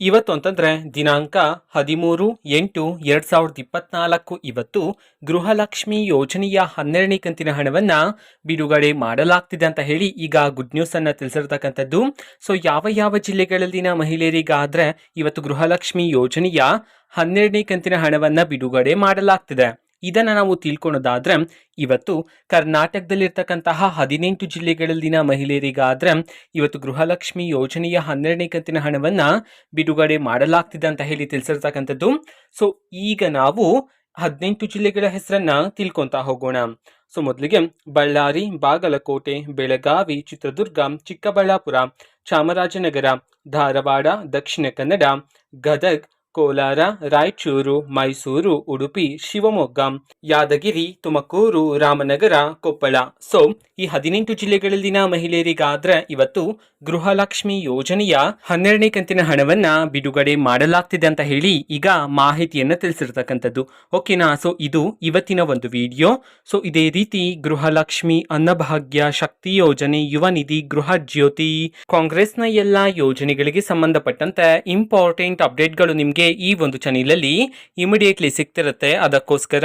ಇವತ್ತು ಅಂತಂದ್ರೆ ದಿನಾಂಕ ಹದಿಮೂರು, ಎಂಟು, ಎರಡ್ ಸಾವಿರದ ಇಪ್ಪತ್ನಾಲ್ಕು. ಇವತ್ತು ಗೃಹಲಕ್ಷ್ಮಿ ಯೋಜನೆಯ ಹನ್ನೆರಡನೇ ಕಂತಿನ ಹಣವನ್ನ ಬಿಡುಗಡೆ ಮಾಡಲಾಗ್ತಿದೆ ಅಂತ ಹೇಳಿ ಈಗ ಗುಡ್ ನ್ಯೂಸ್ ಅನ್ನ ತಿಳಿಸಿರ್ತಕ್ಕಂಥದ್ದು. ಸೊ ಯಾವ ಯಾವ ಜಿಲ್ಲೆಗಳಲ್ಲಿನ ಮಹಿಳೆಯರಿಗಾದ್ರೆ ಇವತ್ತು ಗೃಹಲಕ್ಷ್ಮಿ ಯೋಜನೆಯ ಹನ್ನೆರಡನೇ ಕಂತಿನ ಹಣವನ್ನ ಬಿಡುಗಡೆ ಮಾಡಲಾಗ್ತಿದೆ. ಇದನ್ನ ನಾವು ತಿಳ್ಕೊಳೋದಾದ್ರೆ, ಇವತ್ತು ಕರ್ನಾಟಕದಲ್ಲಿರ್ತಕ್ಕಂತಹ ಹದಿನೆಂಟು ಜಿಲ್ಲೆಗಳಲ್ಲಿನ ಮಹಿಳೆಯರಿಗಾದ್ರೆ, ಇವತ್ತು ಗೃಹಲಕ್ಷ್ಮಿ ಯೋಜನೆಯ ಹನ್ನೆರಡನೇ ಕಂತಿನ ಹಣವನ್ನ ಬಿಡುಗಡೆ ಮಾಡಲಾಗ್ತಿದೆ ಅಂತ ಹೇಳಿ ತಿಳಿಸಿರ್ತಕ್ಕಂಥದ್ದು. ಸೊ ಈಗ ನಾವು ಹದಿನೆಂಟು ಜಿಲ್ಲೆಗಳ ಹೆಸರನ್ನ ತಿಳ್ಕೊತಾ ಹೋಗೋಣ. ಸೊ ಮೊದಲಿಗೆ ಬಳ್ಳಾರಿ, ಬಾಗಲಕೋಟೆ, ಬೆಳಗಾವಿ, ಚಿತ್ರದುರ್ಗ, ಚಿಕ್ಕಬಳ್ಳಾಪುರ, ಚಾಮರಾಜನಗರ, ಧಾರವಾಡ, ದಕ್ಷಿಣ ಕನ್ನಡ, ಗದಗ್ ಕೋಲಾರ ರಾಯಚೂರು ಮೈಸೂರು ಉಡುಪಿ ಶಿವಮೊಗ್ಗ ಯಾದಗಿರಿ, ತುಮಕೂರು, ರಾಮನಗರ, ಕೊಪ್ಪಳ. ಸೊ, ಈ ಹದಿನೆಂಟು ಜಿಲ್ಲೆಗಳಲ್ಲಿನ ಮಹಿಳೆಯರಿಗಾದ್ರೆ ಇವತ್ತು ಗೃಹಲಕ್ಷ್ಮಿ ಯೋಜನೆಯ ಹನ್ನೆರಡನೇ ಕಂತಿನ ಹಣವನ್ನ ಬಿಡುಗಡೆ ಮಾಡಲಾಗ್ತಿದೆ ಅಂತ ಹೇಳಿ ಈಗ ಮಾಹಿತಿಯನ್ನ ತಿಳಿಸಿರ್ತಕ್ಕಂಥದ್ದು. ಓಕೆನಾ? ಸೊ, ಇದು ಇವತ್ತಿನ ಒಂದು ವಿಡಿಯೋ. ಸೊ, ಇದೇ ರೀತಿ ಗೃಹಲಕ್ಷ್ಮಿ ಅನ್ನಭಾಗ್ಯ ಶಕ್ತಿ ಯೋಜನೆ, ಯುವ ನಿಧಿ, ಗೃಹ ಜ್ಯೋತಿ, ಕಾಂಗ್ರೆಸ್ನ ಎಲ್ಲ ಯೋಜನೆಗಳಿಗೆ ಸಂಬಂಧಪಟ್ಟಂತೆ ಇಂಪಾರ್ಟೆಂಟ್ ಅಪ್ಡೇಟ್ಗಳು ನಿಮಗೆ ಈ ಒಂದು ಚಾನೆಲ್ ಅಲ್ಲಿ ಇಮಿಡಿಯೇಟ್ಲಿ ಸಿಗ್ತಿರುತ್ತೆ. ಅದಕ್ಕೋಸ್ಕರ